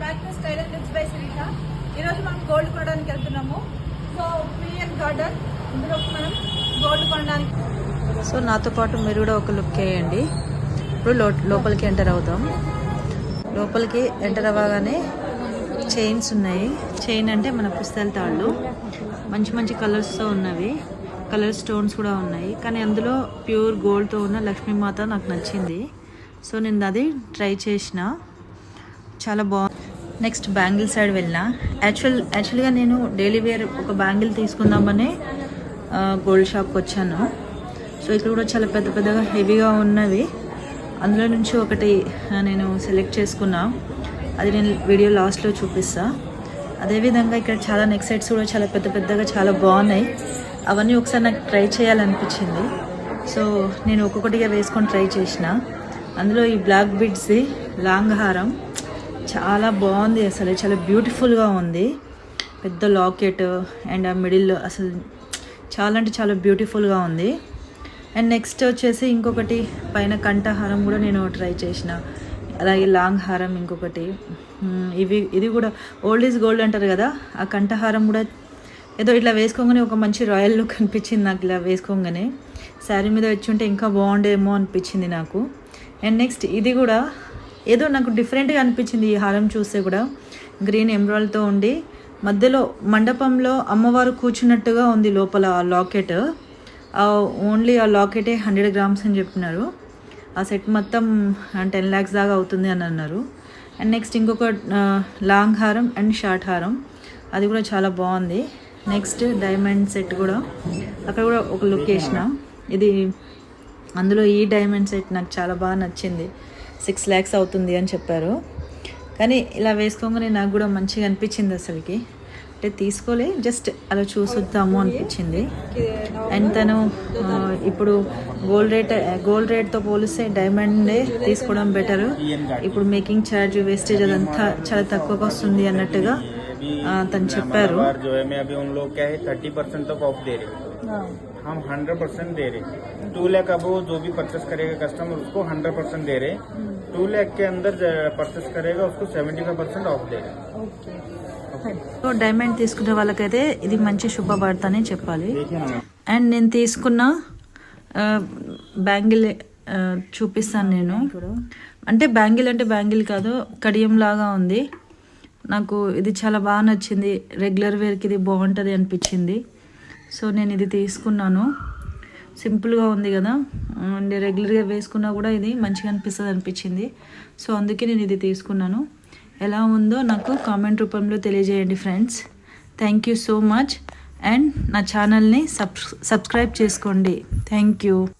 Welcome back to style and by ఈరోజు మనం gold కొనడానికి వెళ్తున్నాము. సో పిఎన్ గార్డెన్ ఇందులో మనం గోల్డ్ కొనడానికి సో నాతో పాటు మీరు కూడా ఒక లుక్ వేయండి. ఇప్పుడు లో లోపలికి ఎంటర్ అవుతాం లోపలికి ఎంటర్ అవ్వగానే చైన్స్ ఉన్నాయి. చైన్ అంటే మన పుస్తల తాళ్ళు. మంచి మంచి కలర్స్తో ఉన్నవి. కలర్ స్టోన్స్ కూడా ఉన్నాయి. కానీ అందులో ప్యూర్ గోల్డ్తో ఉన్న లక్ష్మీమాత నాకు నచ్చింది. సో నేను అది ట్రై చేసిన. చాలా బాగుంది. నెక్స్ట్ బ్యాంగిల్ సైడ్ వెళ్ళిన. యాక్చువల్ యాక్చువల్గా నేను డైలీ వేర్ ఒక బ్యాంగిల్ తీసుకుందామనే గోల్డ్ షాప్కి వచ్చాను. సో ఇక్కడ కూడా చాలా పెద్ద పెద్దగా హెవీగా ఉన్నవి. అందులో నుంచి ఒకటి నేను సెలెక్ట్ చేసుకున్నా. అది నేను వీడియో లాస్ట్లో చూపిస్తా. అదేవిధంగా ఇక్కడ చాలా నెక్ సెట్స్ కూడా చాలా పెద్ద పెద్దగా చాలా బాగున్నాయి. అవన్నీ ఒకసారి నాకు ట్రై చేయాలనిపించింది. సో నేను ఒక్కొక్కటిగా వేసుకొని ట్రై చేసిన. అందులో ఈ బ్లాక్ బిడ్స్ది లాంగ్ హారం. చాలా బాగుంది అసలు. చాలా బ్యూటిఫుల్గా ఉంది. పెద్ద లాకెట్ అండ్ ఆ మిడిల్ అసలు చాలా అంటే చాలా బ్యూటిఫుల్గా ఉంది. అండ్ నెక్స్ట్ వచ్చేసి ఇంకొకటి పైన కంఠహారం కూడా నేను ట్రై చేసిన. అలాగే లాంగ్ హారం ఇంకొకటి. ఇవి ఇది కూడా ఓల్డ్ ఈజ్ గోల్డ్ అంటారు కదా ఆ కంఠహారం కూడా ఏదో ఇట్లా వేసుకోగానే ఒక మంచి రాయల్ లుక్ అనిపించింది నాకు ఇలా వేసుకోగానే. శారీ మీద వచ్చి ఉంటే ఇంకా బాగుండేమో అనిపించింది నాకు. అండ్ నెక్స్ట్ ఇది కూడా ఏదో నాకు డిఫరెంట్గా అనిపించింది ఈ హారం చూస్తే కూడా. గ్రీన్ ఎమరాల్డ్తో ఉండి మధ్యలో మండపంలో అమ్మవారు కూర్చున్నట్టుగా ఉంది లోపల ఆ లాకెట్ ఓన్లీ ఆ లాకెటే హండ్రెడ్ గ్రామ్స్ అని చెప్పినారు. ఆ సెట్ మొత్తం టెన్ ల్యాక్స్ దాకా అవుతుంది అని అన్నారు. అండ్ నెక్స్ట్ ఇంకొక లాంగ్ హారం అండ్ షార్ట్ హారం. అది కూడా చాలా బాగుంది. నెక్స్ట్ డైమండ్ సెట్ కూడా. అక్కడ కూడా ఒక లుక్ వేసిన. ఇది అందులో ఈ డైమండ్ సెట్ నాకు చాలా బాగా నచ్చింది. సిక్స్ ల్యాక్స్ అవుతుంది అని చెప్పారు. కానీ ఇలా వేసుకోగానే నాకు కూడా మంచిగా అనిపించింది అసలుకి. అంటే తీసుకోలే జస్ట్ అలా చూసొద్దాము అనిపించింది. అండ్ తను ఇప్పుడు గోల్డ్ రేట్ గోల్డ్ రేట్తో పోలిస్తే డైమండే తీసుకోవడం బెటర్. ఇప్పుడు మేకింగ్ ఛార్జ్ వేస్టేజ్ అదంతా చాలా తక్కువగా వస్తుంది అన్నట్టుగా తను చెప్పారు. बार जो है मैं अभी उन लोग क्या है थर्टी परसेंट तक ऑफ दे रहे हैं हम हंड्रेड परसेंट दे रहे हैं टू लैख अब वो जो भी परचेस करेगा कस्टमर उसको हंड्रेड परसेंट दे रहे हैं टू लैख के अंदर परचेस करेगा उसको सेवेंटी फाइव परसेंट ऑफ दे रहे हैं సో డైమండ్ తీసుకునే వాళ్ళకైతే ఇది మంచి శుభవార్త అని చెప్పాలి देखिए ना అండ్ నేను తీసుకున్న ఆ, బ్యాంగిల్ ఆ, చూపిస్తాను నేను అంటే బ్యాంగిల్ అంటే బ్యాంగిల్ కాదు కడియం లాగా ఉంది నాకు ఇది చాలా బాగా నచ్చింది రెగ్యులర్ వేర్కి ఇది బాగుంటుంది అనిపించింది సో నేను ఇది తీసుకున్నాను. సింపుల్గా ఉంది కదా. అండ్ రెగ్యులర్గా వేసుకున్నా కూడా ఇది మంచిగా అనిపిస్తుంది అనిపించింది. సో అందుకే నేను ఇది తీసుకున్నాను. ఎలా ఉందో నాకు కామెంట్ రూపంలో తెలియజేయండి friends. Thank you so much and నా ఛానల్ని సబ్ సబ్స్క్రైబ్ చేసుకోండి. Thank you